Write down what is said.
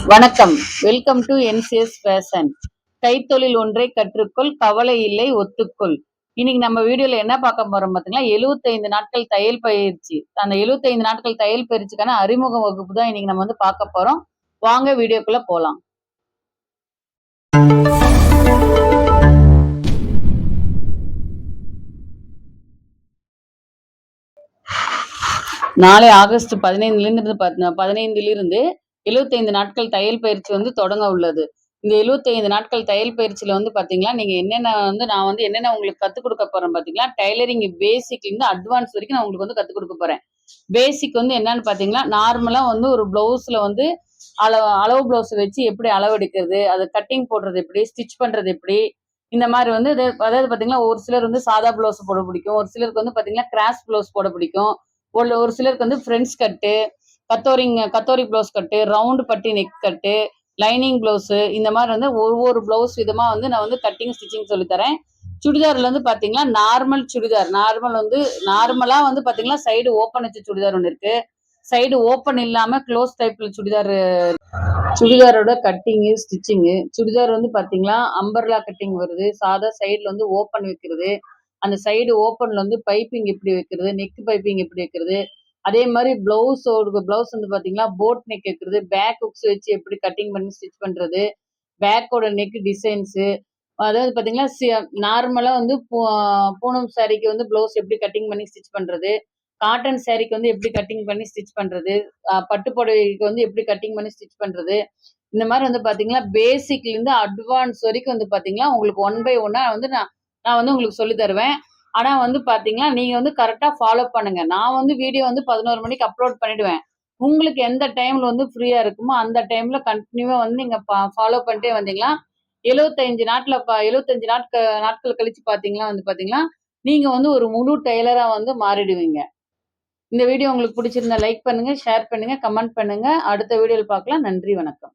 வணக்கம். Welcome to NCS fashion கைத்தொழில் ஒன்றை கற்றுக்கொள் கவலை இல்லை ஒத்துக்கொள். இன்னைக்கு நம்ம வீடியோல என்ன பார்க்க போறோம் பார்த்தீங்கன்னா 75 நாட்கள் தையல் பயிற்சி. அந்த 75 நாட்கள் தையல் பயிற்சிக்கான அறிமுக வகுப்பு தான் இன்னைக்கு நம்ம வந்து பார்க்க போறோம். வாங்க வீடியோக்குள்ள போலாம். நாளை ஆகஸ்ட் பதினைந்துலேருந்து பதினைந்திலிருந்து எழுபத்தைந்து நாட்கள் தையல் பயிற்சி வந்து தொடங்க உள்ளது. இந்த 75 நாட்கள் தையல் பயிற்சியில் வந்து பார்த்தீங்களா நீங்கள் என்னென்ன வந்து நான் வந்து என்னென்ன உங்களுக்கு கற்றுக் கொடுக்க போகிறேன் பார்த்தீங்களா டைலரிங் பேசிக்லேருந்து அட்வான்ஸ் வரைக்கும் நான் உங்களுக்கு வந்து கற்றுக் கொடுக்க போகிறேன் பேசிக் வந்து என்னன்னு பார்த்தீங்கன்னா நார்மலாக வந்து ஒரு ப்ளவுஸில் வந்து அளவு அளவு ப்ளவுஸ் வச்சு எப்படி அளவெடுக்கிறது அது கட்டிங் போடுறது எப்படி ஸ்டிச் பண்ணுறது எப்படி இந்த மாதிரி வந்து அதாவது பார்த்தீங்கன்னா ஒரு சிலர் வந்து சாதா ப்ளவுஸ் போட பிடிக்கும் ஒரு சிலருக்கு வந்து பார்த்தீங்கன்னா கிராஸ் ப்ளவுஸ் போட பிடிக்கும் ஒரு ஒரு சிலருக்கு வந்து ஃப்ரெண்ட்ஸ் கட்டு கத்தோரிங் கத்தோரி ப்ளவுஸ் கட்டு ரவுண்டு பட்டி நெக் கட்டு லைனிங் ப்ளவுஸு இந்த மாதிரி வந்து ஒவ்வொரு ப்ளவுஸ் விதமாக வந்து நான் வந்து கட்டிங் ஸ்டிச்சிங் சொல்லித்தரேன் சுடிதார்ல வந்து பார்த்தீங்கன்னா நார்மல் சுடிதார். நார்மல் வந்து நார்மலாக வந்து பார்த்தீங்கன்னா சைடு ஓப்பன் வச்ச சுடிதார் ஒன்று இருக்கு. சைடு ஓப்பன் இல்லாமல் க்ளோஸ் டைப்பில் சுடிதார் சுடிதாரோட கட்டிங்கு ஸ்டிச்சிங்கு சுடிதார் வந்து பார்த்தீங்களா அம்பர்லா கட்டிங் வருது. சாதா சைடில் வந்து ஓப்பன் வைக்கிறது. அந்த சைடு ஓப்பனில் வந்து பைப்பிங் எப்படி வைக்கிறது? நெக் பைப்பிங் எப்படி வைக்கிறது? அதே மாதிரி பிளவுஸோட பிளவுஸ் வந்து பார்த்தீங்கன்னா போட் நெக் வைக்கிறது பேக் ஹுக்ஸ் வச்சு எப்படி கட்டிங் பண்ணி ஸ்டிச் பண்ணுறது பேக்கோட நெக் டிசைன்ஸு அதாவது பார்த்தீங்கன்னா நார்மலாக வந்து பூ- பூனம் சாரிக்கு வந்து பிளவுஸ் எப்படி கட்டிங் பண்ணி ஸ்டிச் பண்ணுறது காட்டன் சாரிக்கு வந்து எப்படி கட்டிங் பண்ணி ஸ்டிச் பண்ணுறது பட்டு புடவைக்கு வந்து எப்படி கட்டிங் பண்ணி ஸ்டிச் பண்ணுறது இந்த மாதிரி வந்து பார்த்தீங்கன்னா பேசிக்லேருந்து அட்வான்ஸ் வரைக்கும் வந்து பார்த்தீங்கன்னா உங்களுக்கு ஒன் பை ஒன்னா வந்து நான் நான் வந்து உங்களுக்கு சொல்லி தருவேன். ஆனா வந்து பாத்தீங்கன்னா நீங்க வந்து கரெக்டா ஃபாலோ பண்ணுங்க. நான் வந்து வீடியோ வந்து பதினோரு மணிக்கு அப்லோட் பண்ணிடுவேன். உங்களுக்கு எந்த டைம்ல வந்து ஃப்ரீயா இருக்குமோ அந்த டைம்ல கண்டினியூவா வந்து நீங்க ஃபாலோ பண்ணிட்டே வந்தீங்களா எழுபத்தஞ்சு நாட்டில் பா எழுபத்தஞ்சு நாட்கள் நாட்கள் கழிச்சு பார்த்தீங்கன்னா வந்து பார்த்தீங்கன்னா நீங்கள் வந்து ஒரு முழு டெய்லராக வந்து மாறிடுவீங்க. இந்த வீடியோ உங்களுக்கு பிடிச்சிருந்தா லைக் பண்ணுங்கள் ஷேர் பண்ணுங்கள் கமெண்ட் பண்ணுங்கள் அடுத்த வீடியோவில் பார்க்கலாம். நன்றி வணக்கம்.